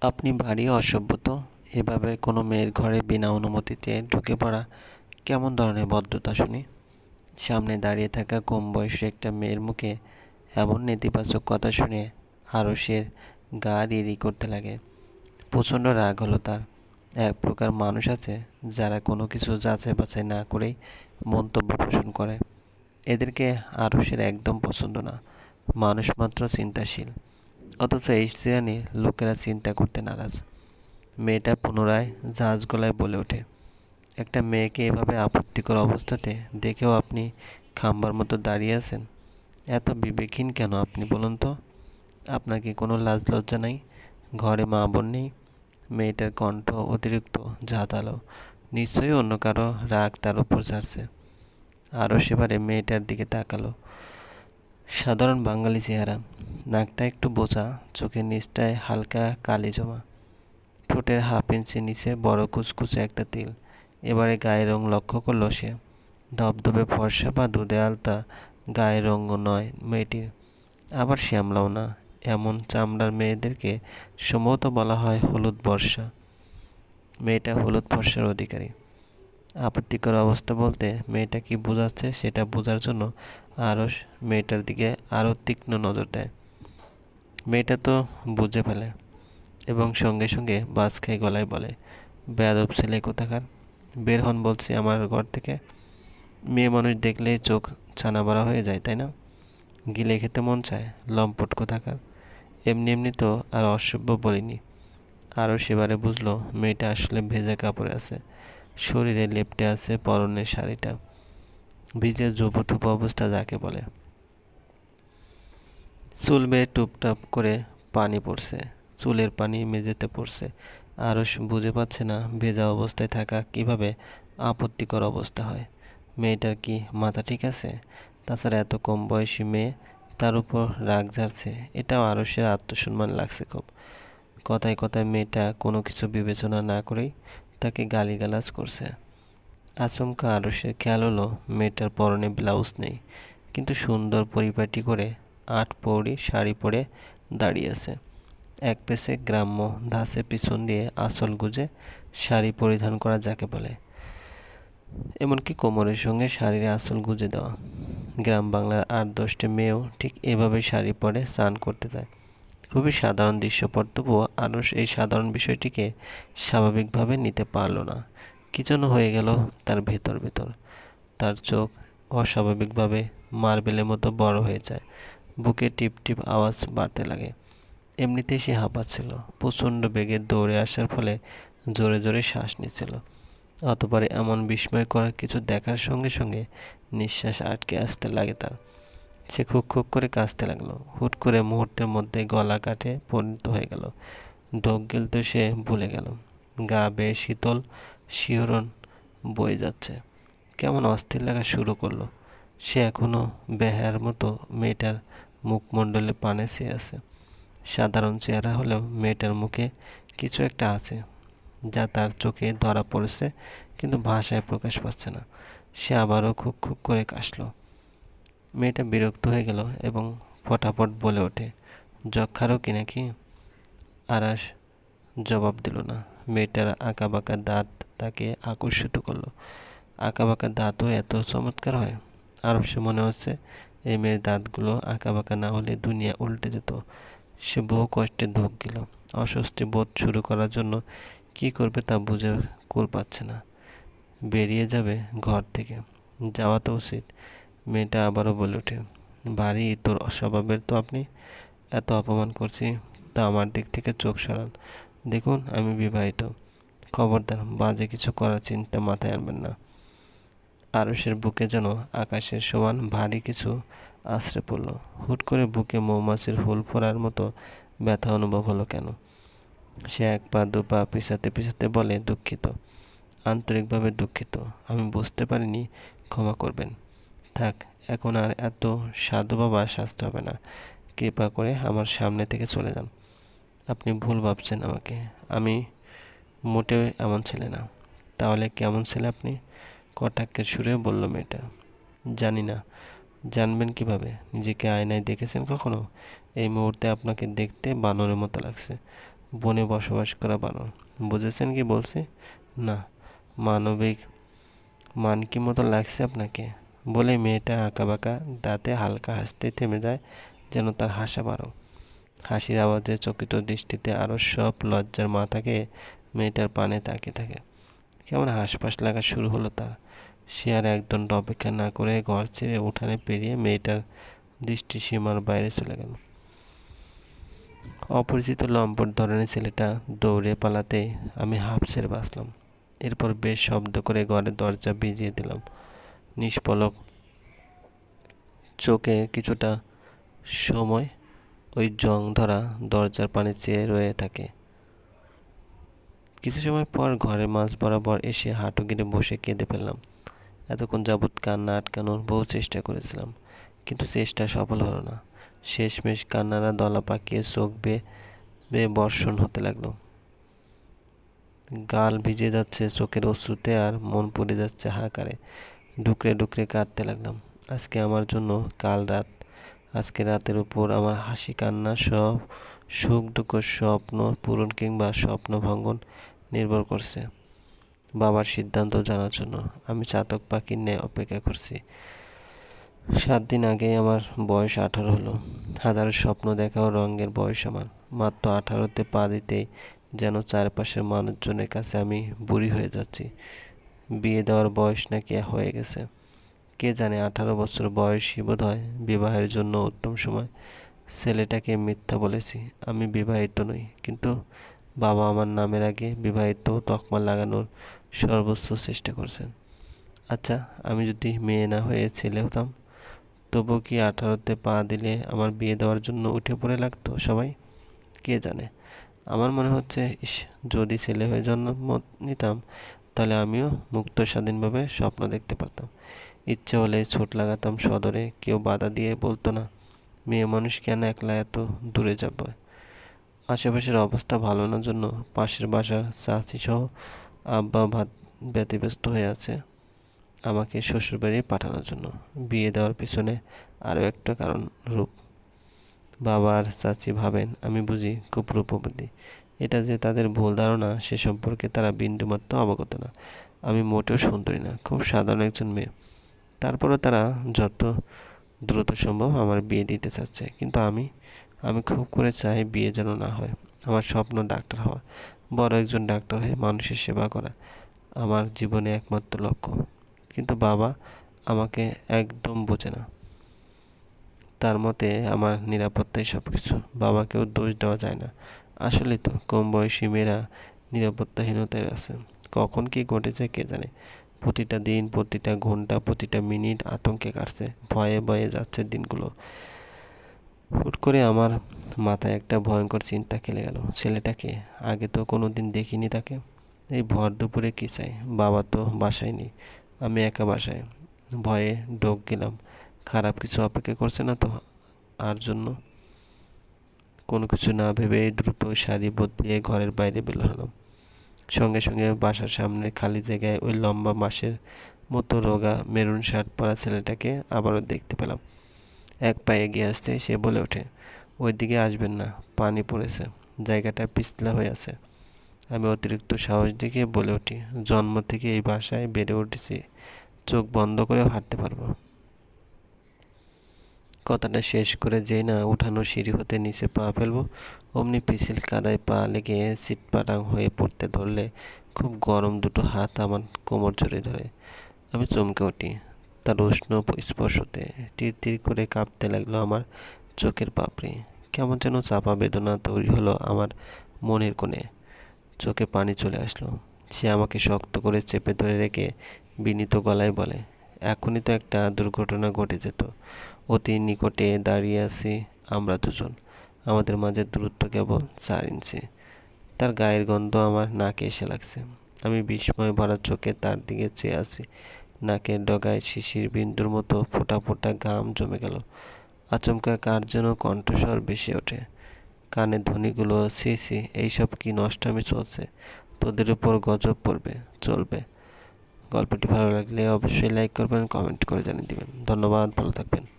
আপনি ভারী অসভ্য তো এভাবে কোনো মেয়ের ঘরে বিনা অনুমতিতে ঢুকে পড়া কেমন ধরনের ভদ্রতা শুনি? সামনে দাঁড়িয়ে থাকা কম বয়সী একটা মেয়ের মুখে এমন নেতিবাচক কথা শুনে আরসের গা রিরি করতে লাগে। প্রচণ্ড রাগ হলো তার। এক প্রকার মানুষ আছে যারা কোনো কিছু যাচাই বাছাই না করেই মন্তব্য পোষণ করে। এদেরকে আরসের একদম পছন্দ না। মানুষ মাত্র চিন্তাশীল। অথচ এই শ্রেণির লোকেরা চিন্তা করতে নারাজ। মেয়েটা পুনরায় জাহাজ গলায় বলে ওঠে, একটা মেয়েকে এভাবে আপত্তিকর অবস্থাতে দেখেও আপনি খাম্বার মতো দাঁড়িয়ে আছেন? এত বিবেকহীন কেন আপনি বলুন তো? আপনার কি কোনো লাজ লজ্জা নাই? ঘরে মা বোন নেই মেয়েটার কণ্ঠ অতিরিক্ত ঝাঁতালো। নিশ্চয়ই অন্য কারও রাগ তার উপর ছাড়ছে আরও সেবারে মেয়েটার দিকে তাকালো। সাধারণ বাঙালি চেহারা। নাকটা একটু বোচা, চোখের নিচটায় হালকা কালি জমা। ঠোঁটের হাফ ইঞ্চি নিচে বড় কুচকুচে একটা তিল। এবারে গায়ের রং লক্ষ্য করল সে। ধবধবে ফর্সা বা দুধে আলতা গায়ের রঙও নয় মেয়েটির। আবার শ্যামলাও না, এমন চামড়ার মেয়েদেরকে সম্ভবত বলা হয় হলুদ বর্ষা। মেয়েটা হলুদ ফর্সার অধিকারী। আপত্তিকর অবস্থা বলতে মেয়েটা কি বোঝাচ্ছে সেটা বোঝার জন্য আরও মেয়েটার দিকে আরও তীক্ষ্ণ নজর দেয়। মেয়েটা তো বুঝে ফেলে এবং সঙ্গে সঙ্গে বাস খেয়ে গলায় বলে, বেয়াদব ছেলে কোথাকার? বের হন বলছি আমার ঘর থেকে। মেয়ে মানুষ দেখলেই চোখ ছানা বড়া হয়ে যায়, তাই না? গিলে খেতে মন চায়, লম্পট কোথাকার? এমনি এমনি তো আর অসভ্য বলিনি। আরও সেবারে বুঝলো মেয়েটা আসলে ভেজা কাপড়ে আছে, শরীরে লেপটে আছে পরনের শাড়িটা। ভিজে জুপুথুপ অবস্থা যাকে বলে। চুল বেয়ে টুপটাপ করে পানি পড়ছে, চুলের পানি মেঝেতে পড়ছে। আরও বুঝে পাচ্ছে না ভেজা অবস্থায় থাকা কীভাবে আপত্তিকর অবস্থা হয়। মেয়েটার কি মাথা ঠিক আছে? তাছাড়া এত কম বয়সী মেয়ে তার উপর রাগ ঝাড়ছে, এটাও সে আত্মসম্মান লাগছে খুব। কথায় কথায় মেয়েটা কোনো কিছু বিবেচনা না করেই তাকে গালিগালাজ করছে। আচমকা আরসের খেয়াল হলো মেয়েটার পরনে ব্লাউজ নেই, কিন্তু সুন্দর পরিপাটি করে আট পৌড়ি শাড়ি পরে দাঁড়িয়ে আছে। এক পেছে গ্রাম্য ধাসে পিছন দিয়ে আসল গুজে শাড়ি পরিধান করা যাকে বলে। এমনকি কোমরের সঙ্গে শাড়ির আসল গুজে দেওয়া। গ্রাম বাংলার আট দশটি মেয়েও ঠিক এভাবে শাড়ি পরে স্নান করতে যায়। খুবই সাধারণ দৃশ্যপট, তবুও আরস এই সাধারণ বিষয়টিকে স্বাভাবিকভাবে নিতে পারল না। কি যেন হয়ে গেল তার ভেতর ভেতর। তার চোখ অস্বাভাবিকভাবে মার্বেলের মতো বড় হয়ে যায়। বুকে টিপ টিপ আওয়াজ বাড়তে লাগে। এমনিতেই সে হাঁপাচ্ছিল। প্রচণ্ড বেগে দৌড়ে আসার ফলে জোরে জোরে শ্বাস নিচ্ছিল। অতপরে এমন বিস্ময়কর কিছু দেখার সঙ্গে সঙ্গে নিঃশ্বাস আটকে আসতে লাগে তার। সে খুক খুক করে কাঁচতে লাগল। হুট করে মুহূর্তের মধ্যে গলা কাটে পরিণত হয়ে গেল। ঢোক গেলতে সে ভুলে গেল। গা বেয়ে শীতল শিহরণ বয়ে যাচ্ছে। কেমন অস্থির লাগা শুরু করল। সে এখনও বেহার মতো মেয়েটার মুখমণ্ডলে পানে চেয়ে আছে। সাধারণ চেহারা হলেও মেয়েটার মুখে কিছু একটা আছে, যা তার চোখে ধরা পড়েছে, কিন্তু ভাষায় প্রকাশ পাচ্ছে না। সে আবারও খুব খুব করে কাশল। মেয়েটা বিরক্ত হয়ে গেল এবং ফটাফট বলে ওঠে যক্ষারও কি নাকি? আরাস জবাব দিল না। মেয়েটার আঁকা বাঁকা দাঁত তাকে আকর্ষিত করল। আঁকা বাঁকা দাঁতও এত চমৎকার হয়। আরব সে মনে হচ্ছে এই মেয়ের দাঁতগুলো আঁকা বাঁকা না হলে দুনিয়া উল্টে যেত। সে বহু কষ্টে ঢোক গেল অস্বস্তি বোধ শুরু করার জন্য কি করবে তা বুঝে কুল পাচ্ছে না। বেরিয়ে যাবে ঘর থেকে। যাওয়া তো উচিত। মেয়েটা আবারও বলে ওঠে, বাড়ি, তোর অস্বভাবের তো আপনি এত অপমান করছি, তা আমার দিক থেকে চোখ সরান। দেখুন, আমি বিবাহিত। খবরদার বাজে কিছু করার চিন্তা মাথায় আনবেন না। আরসের বুকে যেন আকাশের সমান ভারী কিছু আশ্রে পড়ল। হুট করে বুকে মৌমাছির হুল ফোড়ার মতো ব্যথা অনুভব হলো কেন? সে এক পা, দু পা পিছাতে পিছাতে বলে, দুঃখিত। আন্তরিকভাবে দুঃখিত। আমি বুঝতে পারিনি, ক্ষমা করবেন। থাক, এখন আর এত সাধু বাবা সাজতে হবে না। কৃপা করে আমার সামনে থেকে চলে যান। আপনি ভুল ভাবছেন আমাকে। আমি মোটেও এমন ছেলে না। তাহলে কেমন ছেলে আপনি? কটাক্ষের সুরে বলল মেয়েটা। জানি না। জানবেন কীভাবে? নিজেকে আয়নায় দেখেছেন কখনো? এই মুহূর্তে আপনাকে দেখতে বানরের মতো লাগছে। বনে বসবাস করা বানর। বুঝেছেন কি বলছি? না। মানবিক মান কি মতো লাগছে আপনাকে। বলে মেয়েটা আঁকাবাঁকা দাঁতে হালকা হাসতে থেমে যায় যেন তার হাসা বারো। হাসির আওয়াজে চকিত দৃষ্টিতে আরও সব লজ্জার মাথাকে মেয়েটার পানে তাকিয়ে থাকে। কেমন হাঁসফাঁস লাগা শুরু হলো তার। সে আর একদণ্ড অপেক্ষা না করে ঘর ছেড়ে উঠানে পেরিয়ে মেয়েটার দৃষ্টি সীমার বাইরে চলে গেল। অপরিচিত লম্পট ধরনের ছেলেটা দৌড়ে পালাতে আমি হাফ ছেড়ে বাঁচলাম। এরপর বেশ শব্দ করে ঘরের দরজা ভিজিয়ে দিলাম। নিষ্পলক চোখে কিছুটা সময় ওই জং ধরা দরজার পানে চেয়ে রয়ে থাকে। কিছু সময় পর ঘরের মাঝ বরাবর এসে হাঁটু গিরে বসে কেঁদে ফেললাম। এতক্ষণ যাবৎ কান্না আটকানোর বহু চেষ্টা করেছিলাম, কিন্তু চেষ্টা সফল হলো না। শেষমেশ কান্নারা দলা পাকিয়ে চোখ বেয়ে বর্ষণ হতে লাগল। গাল ভিজে যাচ্ছে চোখের অশ্রুতে আর মন পড়ে যাচ্ছে হাকারে ডুকরে ডুকরে কাঁদতে লাগলাম। আজকে আমার জন্য কাল রাত। আজকে রাতের উপর আমার হাসি কান্না সব সুখ দুঃখ স্বপ্ন পূরণ কিংবা স্বপ্ন ভঙ্গন নির্ভর করছে। বাবার সিদ্ধান্ত জানার জন্য আমি চাতক পাখির ন্যায় অপেক্ষা করছি। সাত দিন আগেই আমার বয়স আঠারো হলো। হাজারো স্বপ্ন দেখা ও রঙের বয়স আমার মাত্র আঠারোতে পা দিতেই যেন চারপাশের মানুষজনের কাছে আমি বুড়ি হয়ে যাচ্ছি। বিয়ে দেওয়ার বয়স নাকি হয়ে গেছে। কে জানে আঠারো বছর বয়সী বোধ হয় বিবাহের জন্য উত্তম সময়। ছেলেটাকে মিথ্যা বলেছি, আমি বিবাহিত নই। কিন্তু বাবা আমার নামের আগে বিবাহিত তকমা লাগানোর সর্বোচ্চ চেষ্টা করছেন। আচ্ছা আমি যদি মেয়ে না হয়ে ছেলে হতাম, তবু কি আঠারোতে পা দিলে আমার বিয়ে দেওয়ার জন্য উঠে পড়ে লাগতো সবাই? কে জানে? আমার মনে হচ্ছে, ইস, যদি ছেলে হয়ে জন্ম নিতাম, তাহলে আমিও মুক্ত স্বাধীনভাবে স্বপ্ন দেখতে পারতাম। ইচ্ছে হলে ছুট লাগাতাম সদরে, কেউ বাধা দিয়ে বলতো না মেয়ে মানুষ কেন একলা এত দূরে যাবে? আশেপাশের অবস্থা ভালো না জন্য পাশের বাসার চাচি সহ আব্বা ভাত ব্যতিব্যস্ত হয়ে আছে। আমাকে শ্বশুরবাড়ি পাঠানোর জন্য। বিয়ে দেওয়ার পিছনে আরও একটা কারণ রূপ। বাবার চাচি ভাবেন, আমি বুঝি খুব রূপবতী। এটা যে তাদের ভুল ধারণা, সে সম্পর্কে তারা বিন্দুমাত্র অবগত না। আমি মোটেও সুন্দরী না, খুব সাধারণ একজন মেয়ে। তারপরও তারা যত দ্রুত সম্ভব আমার বিয়ে দিতে চাচ্ছে। কিন্তু আমি আমি খুব করে চাই বিয়ে যেন না হয়। আমার স্বপ্ন ডাক্তার হওয়া। বড় একজন ডাক্তার হয়ে মানুষের সেবা করা আমার জীবনে একমাত্র লক্ষ্য। কিন্তু বাবা আমাকে একদম বোঝে না। তার মতে আমার নিরাপত্তাই সব কিছু বাবাকেও দোষ দেওয়া যায় না। আসলে তো কম বয়সী মেয়েরা নিরাপত্তাহীনতায় আছে। কখন কি ঘটেছে কে জানে? প্রতিটা দিন, প্রতিটা ঘণ্টা, প্রতিটা মিনিট আতঙ্কে কাটছে, ভয়ে ভয়ে যাচ্ছে দিনগুলো। হুট করে আমার মাথায় একটা ভয়ঙ্কর চিন্তা খেলে গেল, ছেলেটাকে? আগে তো কোনো দিন দেখিনি তাকে। এই ভর দুপুরে কী চাই? বাবা তো বাসায় নেই, আমি একা বাসায়। ভয়ে ডোক গেলাম, খারাপ কিছু অপেক্ষা করছে না তো আর জন্য? কোনো কিছু না ভেবে দ্রুত শাড়ি বদলিয়ে ঘরের বাইরে বের হলাম। সঙ্গে সঙ্গে বাসার সামনে খালি জায়গায় ওই লম্বা মাসের মতো রোগা মেরুন শার্ট পরা ছেলেটাকে আবারও দেখতে পেলাম। এক পায়ে এগিয়ে আসতে সে বলে ওঠে ওই দিকে আসবেন না, পানি পড়েছে, জায়গাটা পিছলা হয়ে আছে। আমি অতিরিক্ত সাহস দেখে বলে উঠি, জন্ম থেকে এই বাসায় বেড়ে উঠেছি, চোখ বন্ধ করেও হাঁটতে পারব। কথাটা শেষ করে যেই না উঠানো সিঁড়ি হতে নিচে পা ফেলব, অমনি পিছিল কাদায় পা লেগে চিটপাটাং হয়ে পড়তে ধরলে খুব গরম দুটো হাত আমার কোমর জড়িয়ে ধরে। আমি চমকে উঠি, তার উষ্ণ স্পর্শতে তীর তীর করে কাঁপতে লাগল আমার চোখের পাপড়ি। কেমন যেন চাপা বেদনা তৈরি হলো আমার মনের কোণে। চোখে পানি চলে আসলো। সে আমাকে শক্ত করে চেপে ধরে রেখে বিনীত গলায় বলে, এখনই তো একটা দুর্ঘটনা ঘটে যেত। অতি নিকটে দাঁড়িয়ে আছি আমরা দুজন। আমাদের মাঝে দূরত্ব কেবল চার ইঞ্চি। তার গায়ের গন্ধ আমার নাকে এসে লাগছে। আমি বিস্ময় ভরা চোখে তার দিকে চেয়ে আছি। নাকের ডগায় শিশির বিন্দুর মতো ফোটা ফোটা ঘাম জমে গেল। আচমকা কার যেন কণ্ঠস্বর বেশি ওঠে। কানে ধ্বনিগুলো সি সি এইসব কি নষ্টামি চলছে? তোদের উপর গজব পড়বে, চলবে। গল্পটি ভালো লাগলে অবশ্যই লাইক করবেন, কমেন্ট করে জানিয়ে দিবেন। ধন্যবাদ, ভালো থাকবেন।